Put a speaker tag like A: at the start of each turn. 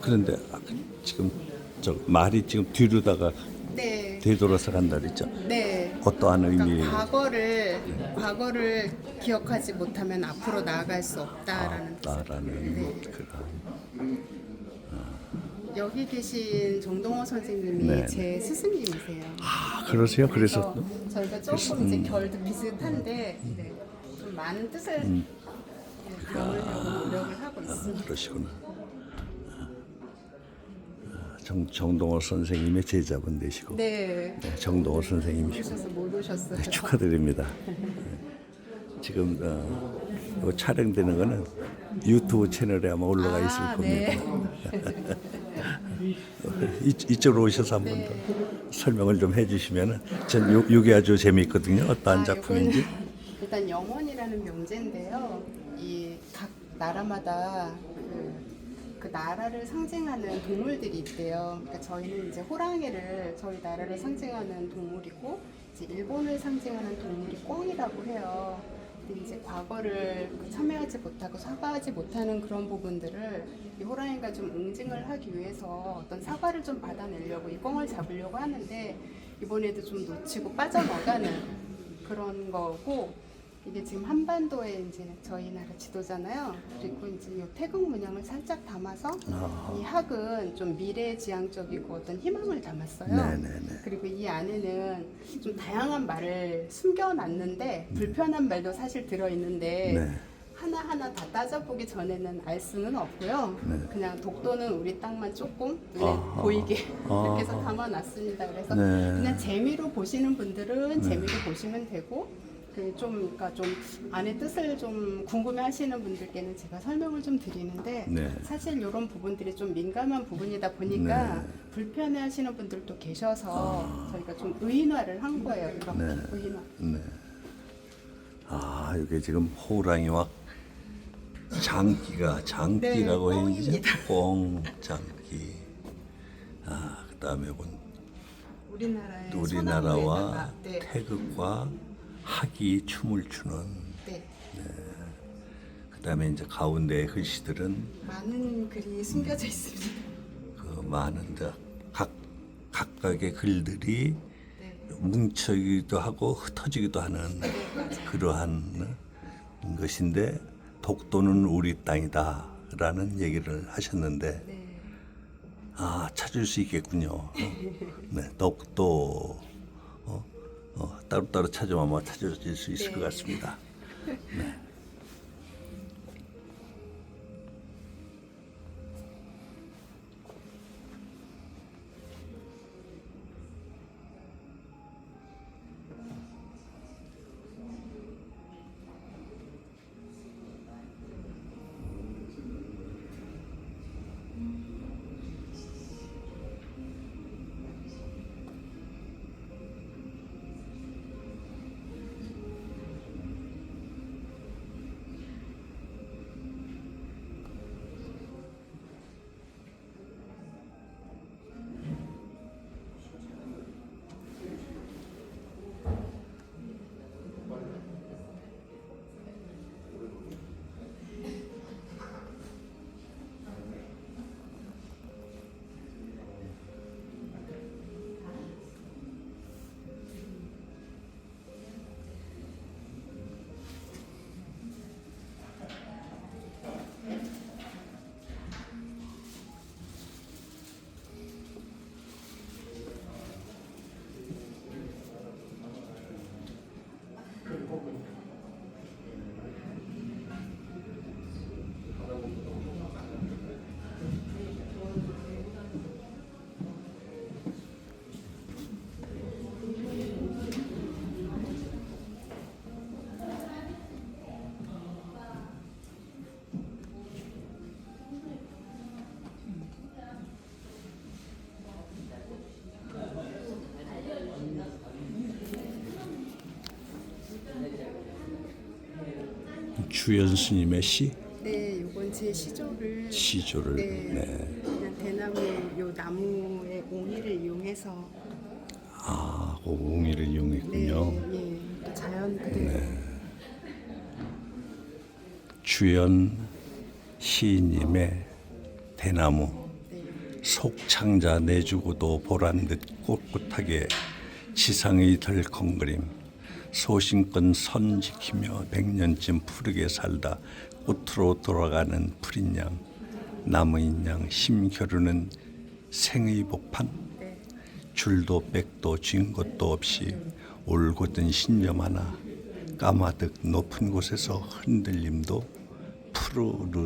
A: 그런데 아, 지금 저 말이 지금 뒤로다가
B: 네.
A: 되돌아서 간다 그랬죠.
B: 네.
A: 어떠한 의미?
B: 그러니까 과거를 과거를 기억하지 못하면 앞으로 나아갈 수 없다라는 뜻.
A: 나라는
B: 네.
A: 그런
B: 여기 계신 정동호 선생님이
A: 네,
B: 제 스승님이세요.
A: 아 그러세요? 그래서
B: 저희가 조금 이제 결도 비슷한데 네. 좀 많은 뜻을 네, 담으려고 노력을 하고 있습니다.
A: 그러시구나. 정, 정동호 선생님의 제자분 되시고
B: 네.
A: 네, 정동호 선생님이시고
B: 오셔서 못 오셨어요.
A: 네, 축하드립니다. 네. 지금 어, 이 촬영되는 거는 유튜브 채널에 아마 올라가 있을
B: 아,
A: 겁니다.
B: 네.
A: 이, 이쪽으로 오셔서 한번더
B: 네.
A: 설명을 좀 해주시면은 전 요, 요게 아주 재미있거든요. 어떠한
B: 아,
A: 작품인지.
B: 일단 영원이라는 명제인데요. 이 각 나라마다 그, 그 나라를 상징하는 동물들이 있대요. 그러니까 저희는 이제 호랑이를 저희 나라를 상징하는 동물이고 이제 일본을 상징하는 동물이 꿩이라고 해요. 이제 과거를 그 참여하지 못하고 사과하지 못하는 그런 부분들을 이 호랑이가 좀 응징을 하기 위해서 어떤 사과를 좀 받아내려고 이 꿩을 잡으려고 하는데 이번에도 좀 놓치고 빠져나가는 그런 거고 이게 지금 한반도에 이제 저희 나라 지도잖아요. 그리고 이제 이 태극 문양을 살짝 담아서
A: 아.
B: 이 학은 좀 미래지향적이고 어떤 희망을 담았어요.
A: 네네네.
B: 그리고 이 안에는 좀 다양한 말을 숨겨놨는데 불편한 말도 사실 들어있는데
A: 네.
B: 하나하나 다 따져보기 전에는 알 수는 없고요.
A: 네.
B: 그냥 독도는 우리 땅만 조금 눈에
A: 아하.
B: 보이게 이렇게 해서
A: 아하.
B: 담아놨습니다. 그래서
A: 네.
B: 그냥 재미로 보시는 분들은 재미로 보시면 되고 그 좀 그러니까 좀 안에 뜻을 좀 궁금해하시는 분들께는 제가 설명을 좀 드리는데
A: 네.
B: 사실 이런 부분들이 좀 민감한 부분이다 보니까
A: 네.
B: 불편해하시는 분들도 계셔서 저희가 좀 의인화를 한 거예요. 이렇게
A: 아. 네.
B: 의인화.
A: 네. 아, 이게 지금 호랑이와 장기가 장기라고
B: 네,
A: 해야지
B: 꽁입니다.
A: 꽁 장기. 아, 그다음에 본
B: 우리나라의
A: 우리나라와
B: 네,
A: 태극과 학이 춤을 추는
B: 네.
A: 그다음에 이제 가운데 글씨들은
B: 많은 글이 숨겨져 있습니다.
A: 그 많은 데각 각각의 글들이
B: 네.
A: 뭉쳐기도 하고 흩어지기도 하는 그러한 것인데 독도는 우리 땅이다라는 얘기를 하셨는데
B: 네.
A: 아 찾을 수 있겠군요. 어? 네, 독도 따로따로 아마 찾을 수 있을
B: 네.
A: 것 같습니다. 네. 주연 스님의 시
B: 네, 이번 제 시조를
A: 시조를
B: 네,
A: 네.
B: 그냥 대나무 요 나무의 옹이를 이용해서
A: 아, 그 웅이를 이용했군요.
B: 예, 또 자연 그대로.
A: 주연 시인님의 대나무
B: 네.
A: 속창자 내주고도 보란 듯 꿋꿋하게 지상의 덜컹거림 소신껏 선 지키며 백년쯤 푸르게 살다 꽃으로 돌아가는 푸린 양 나무인 양 심겨루는 생의 복판
B: 네.
A: 줄도 백도 쥔 것도 없이 올곧은 신념 하나 까마득 높은 곳에서 흔들림도 푸르르